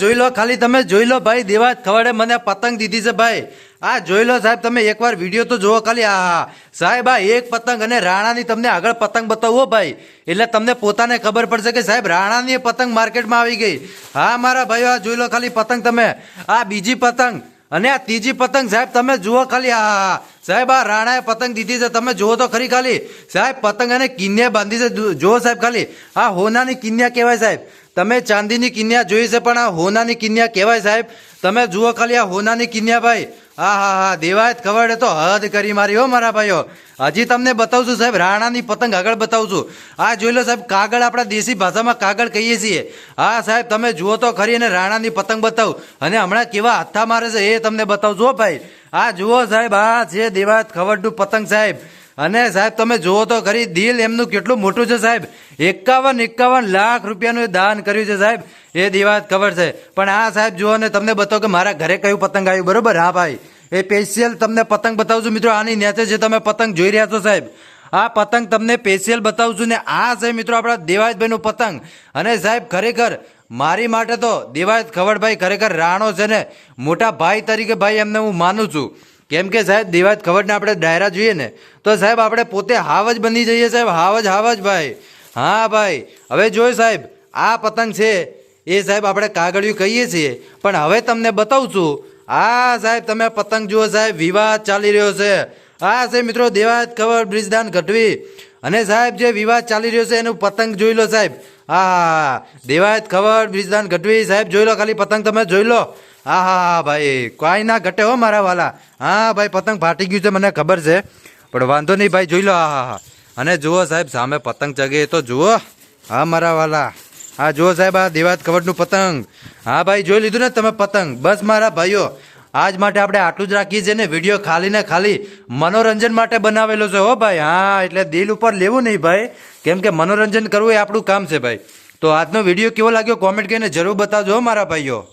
જોઈ લો, ખાલી તમે જોઈ લો ભાઈ દેવાજ ખવડે મને પતંગ દીધી છે ભાઈ. આ જોઈ લો સાહેબ, તમે એકવાર વીડિયો તો જુઓ ખાલી. હા સાહેબ, આ એક પતંગ અને રાણાની તમને આગળ પતંગ બતાવો ભાઈ. એટલે તમને પોતાને ખબર પડશે કે સાહેબ, રાણાની પતંગ માર્કેટમાં આવી ગઈ. હા, મારા ભાઈઓ, આ જોઈ લો ખાલી પતંગ તમે. આ બીજી પતંગ અને આ ત્રીજી પતંગ સાહેબ, તમે જુઓ ખાલી. હા. સાહેબ, આ રાણાએ પતંગ દીધી છે. તમે જુઓ તો ખરી ખાલી. સાહેબ, પતંગ અને કિન્યા બાંધી છે. જુઓ સાહેબ ખાલી. આ હોનાની કિન્યા કહેવાય સાહેબ. તમે ચાંદીની કિન્યા જોઈ છે, પણ આ હોનાની કિન્યા કહેવાય સાહેબ. તમે જુઓ ખાલી આ હોનાની કિન્યા ભાઈ. હા હા હા દેવાયત ખબર તો હદ કરી મારી હો મારા ભાઈઓ. હજી તમને બતાવું છું સાહેબ, રાણાની પતંગ આગળ બતાવું છું આ જોઈ લો સાહેબ, કાગળ આપણા દેશી ભાષામાં કાગળ કહીએ છીએ. હા સાહેબ, તમે જુઓ તો ખરી અને રાણાની પતંગ બતાવું. અને હમણાં કેવા હાથા મારે છે એ તમને બતાવું છું ભાઈ. આ જુઓ સાહેબ, આ છે દેવાયત ખવડનું પતંગ સાહેબ. અને સાહેબ, તમે જુઓ તો ખરી દિલ એમનું કેટલું મોટું છે સાહેબ. એકાવન એકાવન લાખ રૂપિયાનું દાન કર્યું છે સાહેબ. એ દિવાત ખબર છે. પણ આ સાહેબ, જુઓ ને, તમને બતાવો કે મારા ઘરે કયું પતંગ આવ્યું. બરોબર? હા ભાઈ. એ સ્પેશિયલ તમને પતંગ બતાવું મિત્રો, આની નેચે જે તમે પતંગ જોઈ રહ્યા છો સાહેબ, આ પતંગ તમને સ્પેશિયલ બતાવું છું ને, આ છે મિત્રો આપણા દેવાયતભાઈનું પતંગ. અને સાહેબ, ખરેખર મારી માટે તો દેવાયત ખવડભાઈ ખરેખર રાણો છે ને, મોટા ભાઈ તરીકે ભાઈ એમને હું માનું છું. કેમ કે સાહેબ દેવાજ ખબરને આપણે ડાયરા જોઈએ ને, તો સાહેબ આપણે પોતે હાવ જ બની જઈએ સાહેબ, હાવ જ હાવ જ ભાઈ. હા ભાઈ, હવે જોયો સાહેબ, આ પતંગ છે, એ સાહેબ આપણે કાગળિયું કહીએ છીએ, પણ હવે તમને બતાવું છું, આ સાહેબ તમે પતંગ જુઓ સાહેબ, વિવાદ ચાલી રહ્યો છે. આ છે મિત્રો દેવાત ખબર, બ્રિજદાન ગઢવી અને સાહેબ જે વિવાદ ચાલી રહ્યો છે, એનું પતંગ જોઈ લો સાહેબ. હા દેવાયત ખબર, બ્રિજદાન ગઢવી સાહેબ જોઈ લો ખાલી પતંગ તમે જોઈ લો. હા હા ભાઈ. કાંઈ ના ઘટે હો મારા વાલા. હા, ભાઈ, પતંગ ફાટી ગયું છે, મને ખબર છે. પણ વાંધો નહીં, ભાઈ, જોઈ લો, હા હા હા. અને જુઓ સાહેબ, સામે પતંગ ચગે તો જુઓ. હા, મારા વાલા. હા, જુઓ સાહેબ, આ દેવાત ખબરનું પતંગ. હા, ભાઈ, જોઈ લીધું ને તમે પતંગ? બસ, મારા ભાઈઓ. આજ માટે આપણે આટલું જ રાખીએ છીએ ને, વીડિયો ખાલી ને ખાલી મનોરંજન માટે બનાવેલો છે, હો, ભાઈ. હા, એટલે દિલ ઉપર લેવું નહીં, ભાઈ. કેમ કે મનોરંજન કરવું એ આપણું કામ છે, ભાઈ. તો આજનો વીડિયો કેવો લાગ્યો? કોમેન્ટ કરીને જરૂર બતાવજો મારા ભાઈઓ.